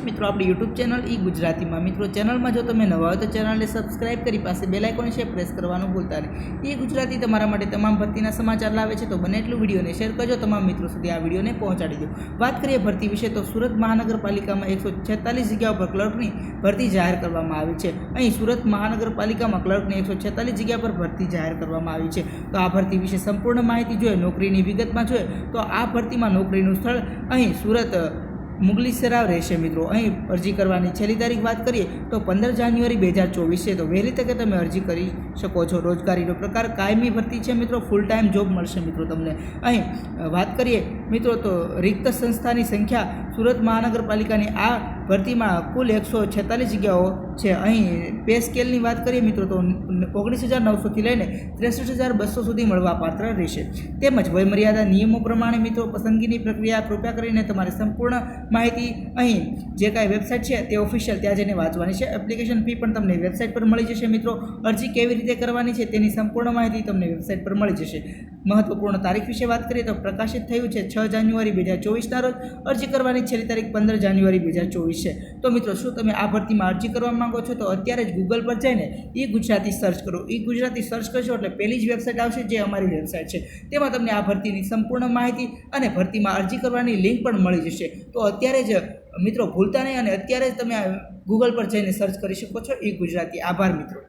મિત્રો, આપણી YouTube channel ઈ ગુજરાતીમાં. મિત્રો, ચેનલમાં જો તમે નવા હોય તો ચેનલને સબસ્ક્રાઇબ કરી પાસે બેલ આઇકોન છે પ્રેસ કરવાનું ભૂલતા નહીં. ઈ ગુજરાતી તમારા માટે તમામ ભરતીના સમાચાર લાવે છે, તો બને એટલું વિડીયોને શેર કરજો, તમામ મિત્રો સુધી આ વિડીયોને પહોંચાડી દો. વાત કરીએ ભરતી વિશે, તો સુરત મહાનગરપાલિકામાં એકસો છેતાલીસ જગ્યાઓ પર ક્લર્કની ભરતી જાહેર કરવામાં આવી છે. અહીં સુરત મહાનગરપાલિકામાં ક્લર્કની એકસો છેતાલીસ જગ્યા પર ભરતી જાહેર કરવામાં આવી છે. તો આ ભરતી વિશે સંપૂર્ણ માહિતી જોઈએ, નોકરીની વિગતમાં જોઈએ, તો આ ભરતીમાં નોકરીનું સ્થળ અહીં સુરત મુગલી સરાવ રહેશે મિત્રો. અહીં અરજી કરવાની છેલ્લી તારીખ વાત કરીએ તો પંદર જાન્યુઆરી બે હજાર ચોવીસ. છે તો વહેલી તકે તમે અરજી કરી શકો છો. રોજગારીનો પ્રકાર કાયમી ભરતી છે મિત્રો. ફૂલ ટાઈમ જોબ મળશે મિત્રો તમને. અહીં વાત કરીએ મિત્રો તો રિક્ત સંસ્થાની સંખ્યા સુરત મહાનગરપાલિકાની આ ભરતીમાં કુલ એકસો છેતાલીસ જગ્યાઓ છે. અહીં પે સ્કેલની વાત કરીએ મિત્રો તો ઓગણીસ હજાર નવસોથી લઈને ત્રેસઠ હજાર બસો સુધી મળવા પાત્ર રહેશે. તેમજ વયમર્યાદા નિયમો પ્રમાણે મિત્રો પસંદગીની પ્રક્રિયા કૃપયા કરીને તમારી સંપૂર્ણ માહિતી અહીં જે કાંઈ વેબસાઇટ છે તે ઓફિશિયલ ત્યાં જઈને વાંચવાની છે. એપ્લિકેશન ફી પણ તમને વેબસાઇટ પર મળી જશે મિત્રો. અરજી કેવી રીતે કરવાની છે તેની સંપૂર્ણ માહિતી તમને વેબસાઇટ પર મળી જશે. મહત્વપૂર્ણ તારીખ વિશે વાત કરીએ તો પ્રકાશિત થયું છે છ જાન્યુઆરી બે હજાર ચોવીસના રોજ. અરજી કરવાની છેલ્લી તારીખ પંદર જાન્યુઆરી બે હજાર ચોવીસ છે. તો મિત્રો શું તમે આ ભરતીમાં અરજી કરવા માંગો છો તો અત્યારે જ ગૂગલ પર જઈને ઈ ગુજરાતી સર્ચ કરો. ઈ ગુજરાતી સર્ચ કરશો એટલે પહેલી જ વેબસાઇટ આવશે જે અમારી વેબસાઇટ છે. તેમાં તમને આ ભરતીની સંપૂર્ણ માહિતી અને ભરતીમાં અરજી કરવાની લિંક પણ મળી જશે. તો અત્યારે જ, મિત્રો ભૂલતા નહીં અને અત્યારે જ તમે ગૂગલ પર જઈને સર્ચ કરી શકો છો. ઈ ગુજરાતી. આભાર, મિત્રો.